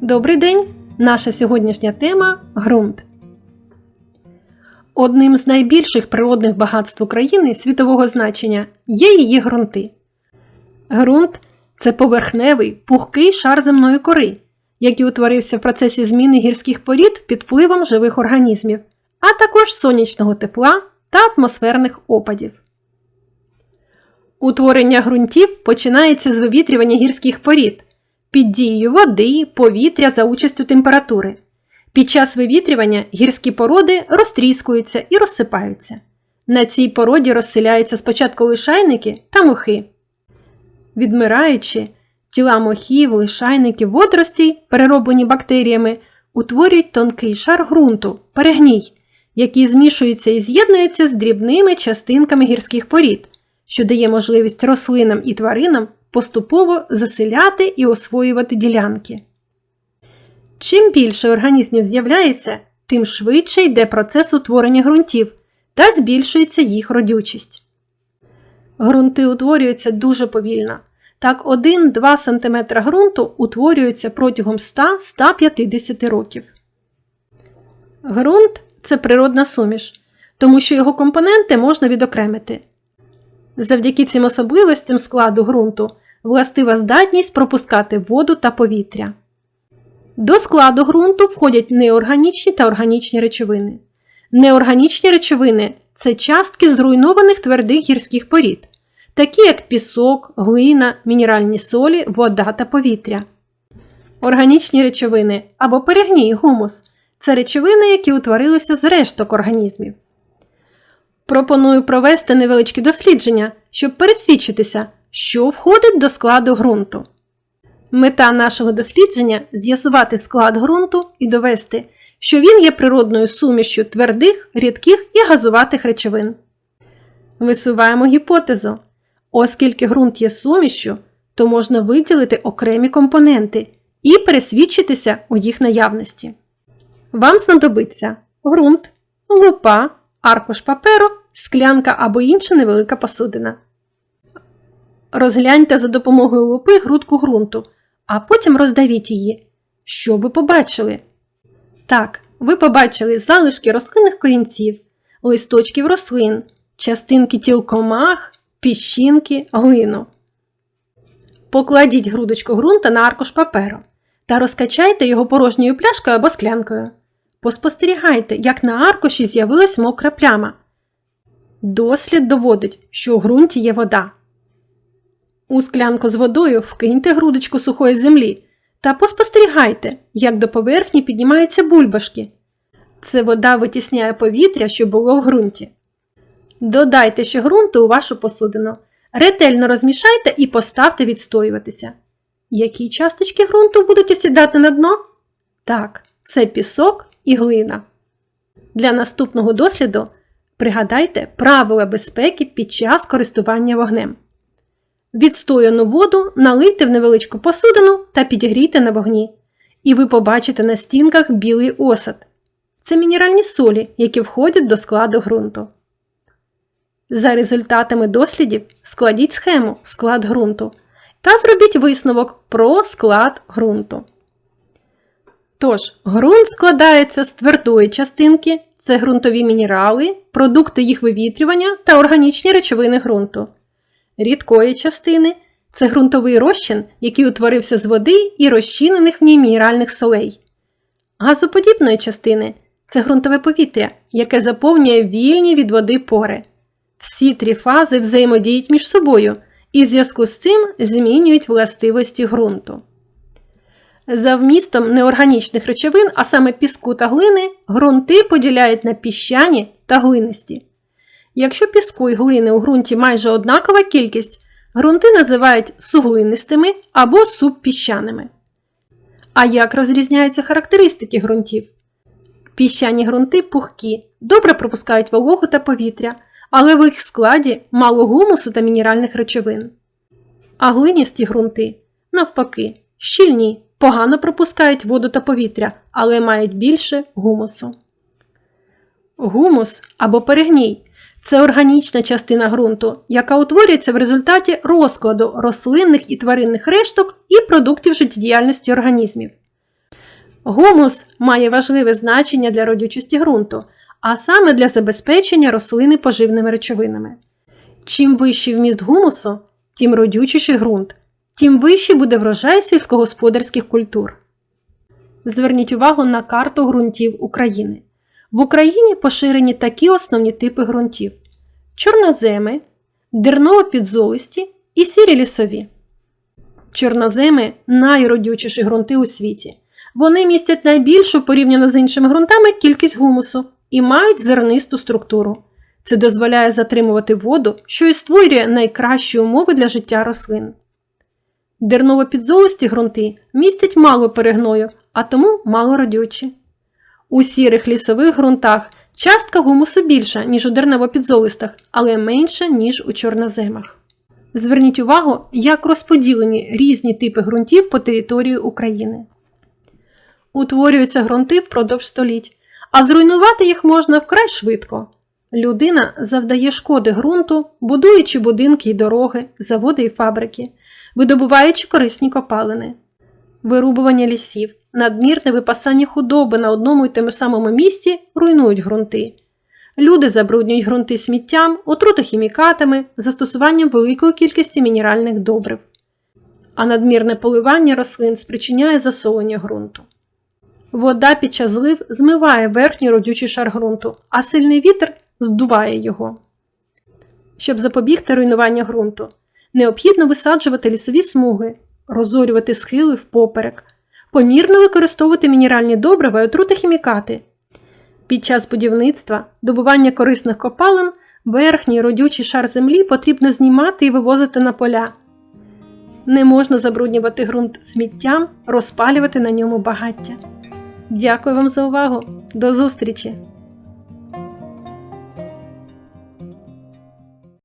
Добрий день! Наша сьогоднішня тема ґрунт. Одним з найбільших природних багатств України світового значення є її ґрунти. Ґрунт це поверхневий, пухкий шар земної кори, який утворився в процесі зміни гірських порід під впливом живих організмів, а також сонячного тепла та атмосферних опадів. Утворення ґрунтів починається з вивітрювання гірських порід під дією води, повітря за участю температури. Під час вивітрювання гірські породи розтріскуються і розсипаються. На цій породі розселяються спочатку лишайники та мохи. Відмираючи, тіла мохів, лишайників, водоростей, перероблені бактеріями, утворюють тонкий шар ґрунту, перегній, який змішується і з'єднується з дрібними частинками гірських порід, що дає можливість рослинам і тваринам поступово заселяти і освоювати ділянки. Чим більше організмів з'являється, тим швидше йде процес утворення ґрунтів та збільшується їх родючість. Ґрунти утворюються дуже повільно. Так 1-2 см ґрунту утворюються протягом 100-150 років. Ґрунт це природна суміш, тому що його компоненти можна відокремити. Завдяки цим особливостям складу ґрунту властива здатність пропускати воду та повітря. До складу ґрунту входять неорганічні та органічні речовини. Неорганічні речовини це частки зруйнованих твердих гірських порід, такі як пісок, глина, мінеральні солі, вода та повітря. Органічні речовини або перегній гумус це речовини, які утворилися з решток організмів. Пропоную провести невеличкі дослідження, щоб пересвідчитися, що входить до складу ґрунту. Мета нашого дослідження з'ясувати склад ґрунту і довести, що він є природною сумішчю твердих, рідких і газуватих речовин. Висуваємо гіпотезу. Оскільки ґрунт є сумішчю, то можна виділити окремі компоненти і пересвідчитися у їх наявності. Вам знадобиться ґрунт, лупа, аркуш паперу, склянка або інша невелика посудина. Розгляньте за допомогою лупи грудку ґрунту, а потім роздавіть її. Що ви побачили? Так, ви побачили залишки рослинних корінців, листочків рослин, частинки тіл комах, піщинки, глину. Покладіть грудочку ґрунта на аркуш паперу та розкачайте його порожньою пляшкою або склянкою. Поспостерігайте, як на аркуші з'явилась мокра пляма. Дослід доводить, що у ґрунті є вода. У склянку з водою вкиньте грудочку сухої землі та поспостерігайте, як до поверхні піднімаються бульбашки. Це вода витісняє повітря, що було в ґрунті. Додайте ще ґрунту у вашу посудину. Ретельно розмішайте і поставте відстоюватися. Які часточки ґрунту будуть осідати на дно? Так, це пісок і глина. Для наступного досліду пригадайте правила безпеки під час користування вогнем. Відстояну воду налийте в невеличку посудину та підігрійте на вогні. І ви побачите на стінках білий осад. Це мінеральні солі, які входять до складу ґрунту. За результатами дослідів складіть схему склад ґрунту та зробіть висновок про склад ґрунту. Тож, ґрунт складається з твердої частинки це ґрунтові мінерали, продукти їх вивітрювання та органічні речовини ґрунту. Рідкої частини це ґрунтовий розчин, який утворився з води і розчинених в ній мінеральних солей. Газоподібної частини це ґрунтове повітря, яке заповнює вільні від води пори. Всі три фази взаємодіють між собою і в зв'язку з цим змінюють властивості ґрунту. За вмістом неорганічних речовин, а саме піску та глини, ґрунти поділяють на піщані та глинисті. Якщо піску і глини у ґрунті майже однакова кількість, ґрунти називають суглинистими або субпіщаними. А як розрізняються характеристики ґрунтів? Піщані ґрунти пухкі, добре пропускають вологу та повітря, але в їх складі мало гумусу та мінеральних речовин. А глиністі ґрунти, навпаки, щільні, погано пропускають воду та повітря, але мають більше гумусу. Гумус або перегній це органічна частина ґрунту, яка утворюється в результаті розкладу рослинних і тваринних решток і продуктів життєдіяльності організмів. Гумус має важливе значення для родючості ґрунту, а саме для забезпечення рослини поживними речовинами. Чим вищий вміст гумусу, тим родючіший ґрунт, тим вищий буде врожай сільськогосподарських культур. Зверніть увагу на карту ґрунтів України. В Україні поширені такі основні типи ґрунтів: чорноземи, дерново-підзолисті і сірі лісові. Чорноземи найродючіші ґрунти у світі. Вони містять найбільшу порівняно з іншими ґрунтами кількість гумусу і мають зернисту структуру. Це дозволяє затримувати воду, що і створює найкращі умови для життя рослин. Дерново-підзолисті ґрунти містять мало перегною, а тому мало родючі. У сірих лісових ґрунтах частка гумусу більша, ніж у дерново-підзолистах, але менша, ніж у чорноземах. Зверніть увагу, як розподілені різні типи ґрунтів по території України. Утворюються ґрунти впродовж століть, а зруйнувати їх можна вкрай швидко. Людина завдає шкоди ґрунту, будуючи будинки й дороги, заводи і фабрики, видобуваючи корисні копалини. Вирубування лісів, надмірне випасання худоби на одному й тому самому місці руйнують ґрунти. Люди забруднюють ґрунти сміттям, отрутохімікатами, застосуванням великої кількості мінеральних добрив. А надмірне поливання рослин спричиняє засолення ґрунту. Вода під час злив змиває верхній родючий шар ґрунту, а сильний вітер здуває його. Щоб запобігти руйнуванню ґрунту, необхідно висаджувати лісові смуги, розорювати схили впоперек, помірно використовувати мінеральні добрива і отрутохімікати. Під час будівництва добування корисних копалин верхній родючий шар землі потрібно знімати і вивозити на поля. Не можна забруднювати ґрунт сміттям, розпалювати на ньому багаття. Дякую вам за увагу. До зустрічі!